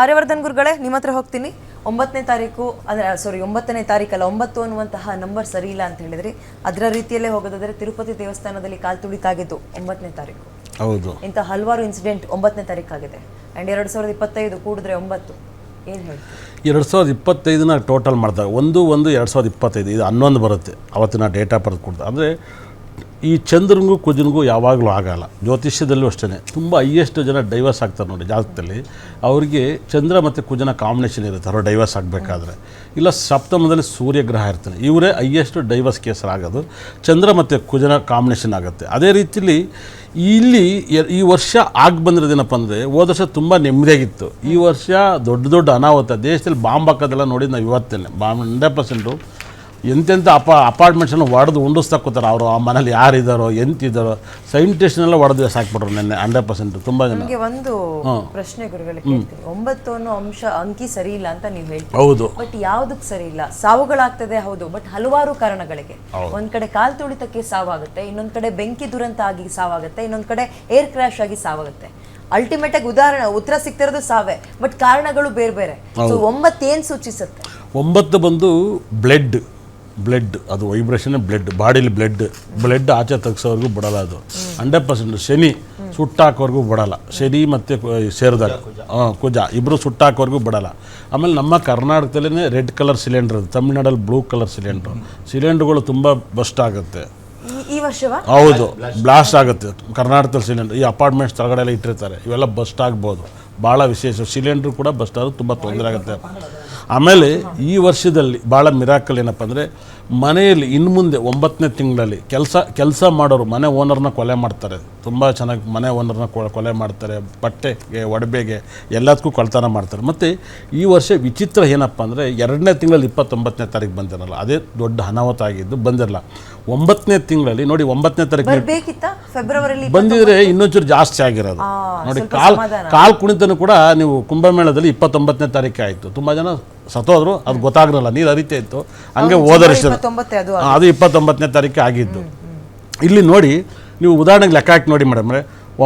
ಆರ್ಯವರ್ಧನ್ ಗುರುಗಳೇ ನಿಮ್ಮ ಹತ್ರ ಹೋಗ್ತೀನಿ. ಒಂಬತ್ತನೇ ತಾರೀಕು ಅಂದರೆ ಸಾರಿ ಒಂಬತ್ತನೇ ತಾರೀಕಲ್ಲ ಒಂಬತ್ತು ಅನ್ನುವಂತಹ ನಂಬರ್ ಸರಿ ಇಲ್ಲ ಅಂತ ಹೇಳಿದ್ರಿ. ಅದರ ರೀತಿಯಲ್ಲೇ ಹೋಗೋದಾದರೆ ತಿರುಪತಿ ದೇವಸ್ಥಾನದಲ್ಲಿ ಕಾಲ್ ತುಳಿತಾಗಿದ್ದು ಒಂಬತ್ತನೇ ತಾರೀಕು. ಹೌದು. ಇಂಥ ಹಲವಾರು ಇನ್ಸಿಡೆಂಟ್ ಒಂಬತ್ತನೇ ತಾರೀಕಾಗಿದೆ. ಆ್ಯಂಡ್ ಎರಡು ಸಾವಿರದ ಇಪ್ಪತ್ತೈದು ಕೂಡಿದ್ರೆ ಒಂಬತ್ತು. ಏನು ಹೇಳಿ ಎರಡು ಸಾವಿರದ ಇಪ್ಪತ್ತೈದನ್ನ ಟೋಟಲ್ ಮಾಡಿದಾಗ ಒಂದು ಒಂದು ಎರಡು ಸಾವಿರದ ಇಪ್ಪತ್ತೈದು ಇದು ಹನ್ನೊಂದು ಬರುತ್ತೆ. ಅವತ್ತಿನ ಡೇಟಾ ಬರೆದು ಕೊಡ್ತಾರೆ. ಅಂದರೆ ಈ ಚಂದ್ರನಿಗೂ ಕುಜನಿಗೂ ಯಾವಾಗಲೂ ಆಗಲ್ಲ. ಜ್ಯೋತಿಷ್ಯದಲ್ಲೂ ಅಷ್ಟೇ ತುಂಬ ಹೈಯೆಸ್ಟ್ ಜನ ಡೈವರ್ಸ್ ಆಗ್ತಾರೆ ನೋಡಿ ಜಾತಕದಲ್ಲಿ ಅವರಿಗೆ ಚಂದ್ರ ಮತ್ತು ಕುಜನ ಕಾಂಬಿನೇಷನ್ ಇರುತ್ತೆ. ಅವರು ಡೈವರ್ಸ್ ಆಗಬೇಕಾದ್ರೆ. ಇಲ್ಲ ಸಪ್ತಮದಲ್ಲಿ ಸೂರ್ಯಗ್ರಹ ಇರ್ತಾನೆ. ಇವರೇ ಹೈಯೆಸ್ಟ್ ಡೈವರ್ಸ್ ಕೇಸರ್ ಆಗೋದು ಚಂದ್ರ ಮತ್ತು ಕುಜನ ಕಾಂಬಿನೇಷನ್ ಆಗುತ್ತೆ. ಅದೇ ರೀತಿಲಿ ಇಲ್ಲಿ ಈ ವರ್ಷ ಆಗಿ ಬಂದಿರೋದೇನಪ್ಪ ಅಂದರೆ ಹೋದ ವರ್ಷ ತುಂಬ ನೆಮ್ಮದಿಯಾಗಿತ್ತು. ಈ ವರ್ಷ ದೊಡ್ಡ ದೊಡ್ಡ ಅನಾಹುತ. ದೇಶದಲ್ಲಿ ಬಾಂಬ್ ಹಾಕೋದೆಲ್ಲ ನೋಡಿದ್ದು ನಾವು ಇವತ್ತೇನೆ ಬಾಂಬ್ ಹಂಡ್ರೆಡ್ ಪರ್ಸೆಂಟು ಎಂತೆಂಥ ಅಪ ಅಪಾರ್ಟ್ಮೆಂಟ್ಸನ್ನು ಒಡೆದು ಉಂಡಿಸ್ತಾ ಕೂತಾರೆ. ಅವರು ಆ ಮನೇಲಿ ಯಾರಿದ್ದಾರೋ ಎಂತಿದ್ದಾರೋ ಸೈಂಟಿಸ್ಟ್ನೆಲ್ಲ ಒಡೆದು ಸಾಕ್ಬಿಟ್ರು ನಿನ್ನೆ ಹಂಡ್ರೆಡ್ ಪರ್ಸೆಂಟ್ ತುಂಬ ಜನ. ನನಗೆ ಒಂದು ಪ್ರಶ್ನೆ ಗುರುಗಳಿಗೆ ಕೇಳ್ತೀನಿ. ಒಂಬತ್ತು ಅನ್ನೋ ಅಂಶ ಅಂಕಿ ಸರಿ ಇಲ್ಲ ಅಂತ ನೀವು ಹೇಳ್ತೀವಿ ಹೌದು. ಬಟ್ ಯಾವ್ದಕ್ ಸರಿ ಇಲ್ಲ? ಸಾವುಗಳಾಗ್ತದೆ ಹೌದು. ಬಟ್ ಹಲವಾರು ಕಾರಣಗಳಿಗೆ. ಒಂದ್ ಕಡೆ ಕಾಲ್ ತುಳಿತಕ್ಕೆ ಸಾವಾಗುತ್ತೆ ಇನ್ನೊಂದ್ ಕಡೆ ಬೆಂಕಿ ದುರಂತ ಆಗಿ ಸಾವಾಗುತ್ತೆ ಇನ್ನೊಂದ್ ಕಡೆ ಏರ್ ಕ್ರಾಶ್ ಆಗಿ ಸಾವಾಗುತ್ತೆ. ಅಲ್ಟಿಮೇಟ್ ಆಗಿ ಉದಾಹರಣೆ ಉತ್ತರ ಸಿಗ್ತಿರೋದು ಸಾವೇ ಬಟ್ ಕಾರಣಗಳು ಬೇರೆ ಬೇರೆ ಸೊ ಒಂಬತ್ತು ಏನ್ ಸೂಚಿಸುತ್ತೆ? ಒಂಬತ್ತು ಬಂದು ಬ್ಲಡ್ ಬ್ಲಡ್ ಅದು ವೈಬ್ರೇಷನ್ ಬ್ಲಡ್ ಬಾಡಿಲಿ ಬ್ಲಡ್ ಬ್ಲಡ್ ಆಚೆ ತೆಗ್ಸೋವರೆಗೂ ಬಿಡಲ್ಲ ಅದು. ಹಂಡ್ರೆಡ್ ಪರ್ಸೆಂಟ್ ಶನಿ ಸುಟ್ಟಾಕೋವರೆಗೂ ಬಿಡಲ್ಲ. ಶನಿ ಮತ್ತು ಸೇರಿದಾಗ ಹಾಂ ಕುಜ ಇಬ್ಬರು ಸುಟ್ಟಾಕೋವರೆಗೂ ಬಿಡಲ್ಲ. ಆಮೇಲೆ ನಮ್ಮ ಕರ್ನಾಟಕದಲ್ಲೇ ರೆಡ್ ಕಲರ್ ಸಿಲಿಂಡರ್ ತಮಿಳ್ನಾಡಲ್ಲಿ ಬ್ಲೂ ಕಲರ್ ಸಿಲಿಂಡ್ರು ಸಿಲಿಂಡ್ರುಗಳು ತುಂಬ ಬಸ್ಟ್ ಆಗುತ್ತೆ. ಹೌದು ಬ್ಲಾಸ್ಟ್ ಆಗುತ್ತೆ. ಕರ್ನಾಟಕದಲ್ಲಿ ಸಿಲಿಂಡರ್ ಈ ಅಪಾರ್ಟ್ಮೆಂಟ್ಸ್ ತಳಗಡೆ ಎಲ್ಲ ಇಟ್ಟಿರ್ತಾರೆ ಇವೆಲ್ಲ ಬಸ್ಟ್ ಆಗ್ಬೋದು. ಭಾಳ ವಿಶೇಷ ಸಿಲಿಂಡರ್ ಕೂಡ ಬಸ್ಟ್ ಆಗೋದು ತುಂಬ ತೊಂದರೆ ಆಗುತ್ತೆ. ಆಮೇಲೆ ಈ ವರ್ಷದಲ್ಲಿ ಭಾಳ ಮಿರಾಕಲ್ ಏನಪ್ಪ ಅಂದರೆ ಮನೆಯಲ್ಲಿ ಇನ್ನು ಮುಂದೆ ಒಂಬತ್ತನೇ ತಿಂಗಳಲ್ಲಿ ಕೆಲಸ ಕೆಲಸ ಮಾಡೋರು ಮನೆ ಓನರ್ನ ಕೊಲೆ ಮಾಡ್ತಾರೆ. ತುಂಬ ಚೆನ್ನಾಗಿ ಮನೆ ಓನರ್ನ ಕೊಲೆ ಮಾಡ್ತಾರೆ ಬಟ್ಟೆಗೆ ಒಡಬೆಗೆ ಎಲ್ಲದಕ್ಕೂ ಕೊಳ್ತನ ಮಾಡ್ತಾರೆ. ಮತ್ತು ಈ ವರ್ಷ ವಿಚಿತ್ರ ಏನಪ್ಪ ಅಂದರೆ ಎರಡನೇ ತಿಂಗಳಲ್ಲಿ ಇಪ್ಪತ್ತೊಂಬತ್ತನೇ ತಾರೀಕು ಬಂದಿರಲ್ಲ ಅದೇ ದೊಡ್ಡ ಅನಾಹುತ ಆಗಿದ್ದು ಬಂದಿರಲ್ಲ. ಒಂಬತ್ತನೇ ತಿಂಗಳಲ್ಲಿ ನೋಡಿ ಒಂಬತ್ತನೇ ತಾರೀಕು ಬಂದಿದ್ರೆ ಇನ್ನೊಂಚೂರು ಜಾಸ್ತಿ ಆಗಿರೋದು. ನೋಡಿ ಕಾಲ್. ಕಾಲ್ ಕುಣಿತನು ಕೂಡ ನೀವು ಕುಂಭಮೇಳದಲ್ಲಿ ಇಪ್ಪತ್ತೊಂಬತ್ತನೇ ತಾರೀಕು ಆಯಿತು. ತುಂಬ ಜನ ಸತ್ತೋದ್ರು ಅದು ಗೊತ್ತಾಗ್ರಲ್ಲ ನೀರು ಹರಿತಾ ಇತ್ತು. ಹಂಗೆ ಹೋದರಿಷ್ಟ ಅದು ಇಪ್ಪತ್ತೊಂಬತ್ತನೇ ತಾರೀಕು ಆಗಿದ್ದು. ಇಲ್ಲಿ ನೋಡಿ ನೀವು ಉದಾಹರಣೆಗೆ ಲೆಕ್ಕ ಹಾಕಿ ನೋಡಿ ಮೇಡಮ್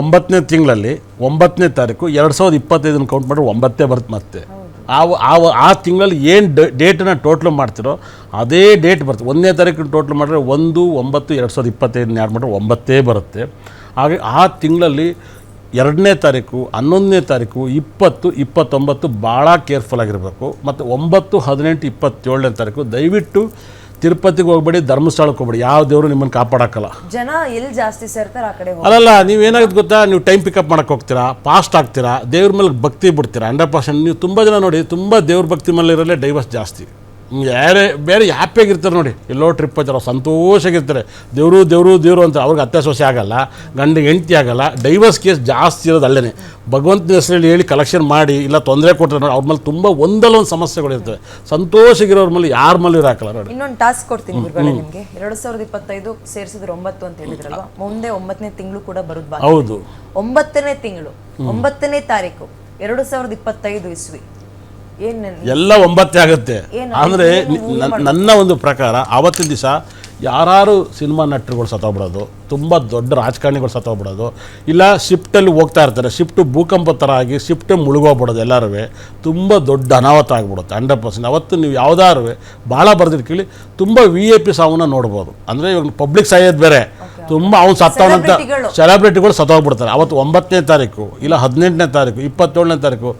ಒಂಬತ್ತನೇ ತಿಂಗಳಲ್ಲಿ ಒಂಬತ್ತನೇ ತಾರೀಕು ಎರಡು ಸಾವಿರದ ಇಪ್ಪತ್ತೈದನ್ನು ಕೌಂಟ್ ಮಾಡಿದ್ರೆ ಒಂಬತ್ತೇ ಬರುತ್ತೆ ಮತ್ತೆ. ಆ ಆ ಆ ತಿಂಗಳಲ್ಲಿ ಏನು ಡೇಟನ್ನ ಟೋಟ್ಲ್ ಮಾಡ್ತಿರೋ ಅದೇ ಡೇಟ್ ಬರುತ್ತೆ. ಒಂದನೇ ತಾರೀಕು ಟೋಟ್ಲ್ ಮಾಡಿದ್ರೆ ಒಂದು ಒಂಬತ್ತು ಎರಡು ಸಾವಿರದ ಇಪ್ಪತ್ತೈದನ್ನ ಯಾರು ಮಾಡಿದ್ರೆ ಒಂಬತ್ತೇ ಬರುತ್ತೆ. ಹಾಗೆ ಆ ತಿಂಗಳಲ್ಲಿ ಎರಡನೇ ತಾರೀಕು ಹನ್ನೊಂದನೇ ತಾರೀಕು ಇಪ್ಪತ್ತು ಇಪ್ಪತ್ತೊಂಬತ್ತು ಭಾಳ ಕೇರ್ಫುಲ್ ಆಗಿರಬೇಕು. ಮತ್ತು ಒಂಬತ್ತು ಹದಿನೆಂಟು ಇಪ್ಪತ್ತೇಳನೇ ತಾರೀಕು ದಯವಿಟ್ಟು ತಿರುಪತಿಗೆ ಹೋಗ್ಬೇಡಿ ಧರ್ಮಸ್ಥಳಕ್ಕೆ ಹೋಗ್ಬೇಡಿ. ಯಾವ ದೇವರು ನಿಮ್ಮನ್ನು ಕಾಪಾಡೋಕ್ಕಲ್ಲ. ಜನ ಎಲ್ಲಿ ಜಾಸ್ತಿ ಸೇರ್ತಾರೆ ಆ ಕಡೆ ಅಲ್ಲಲ್ಲ ನೀವು ಏನಾಗುತ್ತೆ ಗೊತ್ತಾ? ನೀವು ಟೈಮ್ ಪಿಕಪ್ ಮಾಡಕ್ಕೆ ಹೋಗ್ತೀರಾ ಫಾಸ್ಟ್ ಆಗ್ತೀರಾ ದೇವ್ರ ಮೇಲೆ ಭಕ್ತಿ ಬಿಡ್ತೀರಾ? ಹಂಡ್ರೆಡ್ ಪರ್ಸೆಂಟ್ ನೀವು ತುಂಬ ಜನ ನೋಡಿ ತುಂಬ ದೇವ್ರ ಭಕ್ತಿ ಮೇಲೆ ಇರೋಲ್ಲೇ ಡೈವರ್ಸ್ ಜಾಸ್ತಿ. ಯಾರೇ ಬೇರೆ ಹ್ಯಾಪಿಯಾಗಿರ್ತಾರೆ ನೋಡಿ. ಎಲ್ಲೋ ಟ್ರಿಪ್ ಹಚ್ಚಾರ ಸಂತೋಷಾಗಿರ್ತಾರೆ ದೇವರು ದೇವರು ದೇವರು ಅಂತ ಅವ್ರಿಗೆ ಅತ್ತೆ ಸೊಸೆ ಆಗಲ್ಲ ಗಂಡಿಗೆ ಹೆಂಡತಿ ಆಗಲ್ಲ ಡೈವರ್ಸ್ ಕೇಸ್ ಜಾಸ್ತಿ ಇರೋದು ಅಲ್ಲೇ ಭಗವಂತನ ಹೆಸರಲ್ಲಿ ಹೇಳಿ ಕಲೆಕ್ಷನ್ ಮಾಡಿ ಇಲ್ಲ ತೊಂದರೆ ಕೊಟ್ಟರೆ ನೋಡಿ ಅವ್ರ ಮೇಲೆ ತುಂಬ ಒಂದಲ್ಲ ಒಂದು ಸಮಸ್ಯೆಗಳಿರ್ತವೆ ಸಂತೋಷಗಿರೋರ ಮೇಲೆ ಯಾರ ಮೇಲೆ ಇರಾಕಲ್ಲ ನೋಡಿ. ಇನ್ನೊಂದು ಟಾಸ್ಕ್ ಕೊಡ್ತೀನಿ ಗುರುಗಳೇ ನಿಮಗೆ. ಎರಡ್ ಸಾವಿರದ ಇಪ್ಪತ್ತೈದು ಸೇರಿಸಿದ್ರೆ ಒಂಬತ್ತು ಅಂತ ಹೇಳಿದ್ರಲ್ಲ ಮುಂದೆ ಒಂಬತ್ತನೇ ತಿಂಗಳು ಕೂಡ ಬರುದು ಹೌದು. ಒಂಬತ್ತನೇ ತಿಂಗಳು ಒಂಬತ್ತನೇ ತಾರೀಕು ಎರಡು ಸಾವಿರದ ಇಪ್ಪತ್ತೈದು ಇಸ್ವಿ. ಎಲ್ಲ ಒಂಬತ್ತೇ ಆಗುತ್ತೆ. ಅಂದ್ರೆ ನನ್ನ ಒಂದು ಪ್ರಕಾರ ಆವತ್ತಿನ ದಿವಸ ಯಾರು ಸಿನಿಮಾ ನಟರುಗಳು ಸತ್ತೋಗ್ಬಿಡೋದು ತುಂಬ ದೊಡ್ಡ ರಾಜಕಾರಣಿಗಳು ಸತ್ತೋಗ್ಬಿಡೋದು ಇಲ್ಲ ಶಿಫ್ಟಲ್ಲಿ ಹೋಗ್ತಾ ಇರ್ತಾರೆ ಶಿಫ್ಟು ಭೂಕಂಪ ಥರ ಆಗಿ ಶಿಫ್ಟ್ ಮುಳುಗೋಗ್ಬಿಡೋದು ಎಲ್ಲರೂ ತುಂಬ ದೊಡ್ಡ ಅನಾಹುತ ಆಗ್ಬಿಡುತ್ತೆ ಹಂಡ್ರೆಡ್ ಪರ್ಸೆಂಟ್ ಅವತ್ತು ನೀವು ಯಾವ್ದಾರು ಭಾಳ ಬರ್ದಿರ್ ಕೇಳಿ ತುಂಬ ವಿ ಎ ಪಿ ಸಾವನ್ನ ನೋಡ್ಬೋದು. ಅಂದರೆ ಇವಾಗ ಪಬ್ಲಿಕ್ ಸಾಯೋದು ಬೇರೆ. ತುಂಬ ಅವ್ನು ಸತ್ತವನಂತ. ಸೆಲೆಬ್ರಿಟಿಗಳು ಸತ್ತೋಗ್ಬಿಡ್ತಾರೆ. ಅವತ್ತು ಒಂಬತ್ತನೇ ತಾರೀಕು ಇಲ್ಲ ಹದಿನೆಂಟನೇ ತಾರೀಕು ಇಪ್ಪತ್ತೇಳನೇ ತಾರೀಕು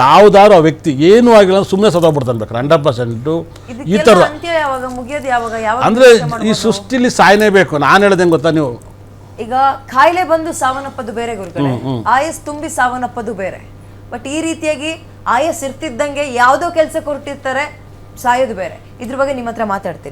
ಯಾವ್ದಾದ್ರು ಆ ವ್ಯಕ್ತಿ ಏನೂ ಆಗಿಲ್ಲ ಸುಮ್ಮನೆ ಸತ್ತೋಗ್ಬಿಡ್ತಾನೆ ಬೇಕಾರೆ ಹಂಡ್ರೆಡ್ ಪರ್ಸೆಂಟು ಈ ಥರ ಯಾವಾಗ? ಮುಗಿಯೋದು ಯಾವಾಗ? ಯಾವಾಗ ಅಂದರೆ ಈ ಸೃಷ್ಟಿಲಿ ಸೃಷ್ಟಿಲಿ ಸಾಯನೇಬೇಕು ನಾನು ಹೇಳ್ದಂಗೆ ಗೊತ್ತಾ ನೀವು? ಈಗ ಕಾಯಿಲೆ ಬಂದು ಸಾವನ್ನಪ್ಪದು ಬೇರೆ ಗುರುಗಳೇ. ಆಯಸ್ ತುಂಬಿ ಸಾವನ್ನಪ್ಪದು ಬೇರೆ. ಬಟ್ ಈ ರೀತಿಯಾಗಿ ಆಯಸ್ ಇರ್ತಿದ್ದಂಗೆ ಯಾವುದೋ ಕೆಲಸ ಹೊರಟಿರ್ತಾರೆ ಸಾಯೋದು ಬೇರೆ. ಇದ್ರ ಬಗ್ಗೆ ನಿಮ್ಮ ಹತ್ರ ಮಾತಾಡ್ತೀನಿ.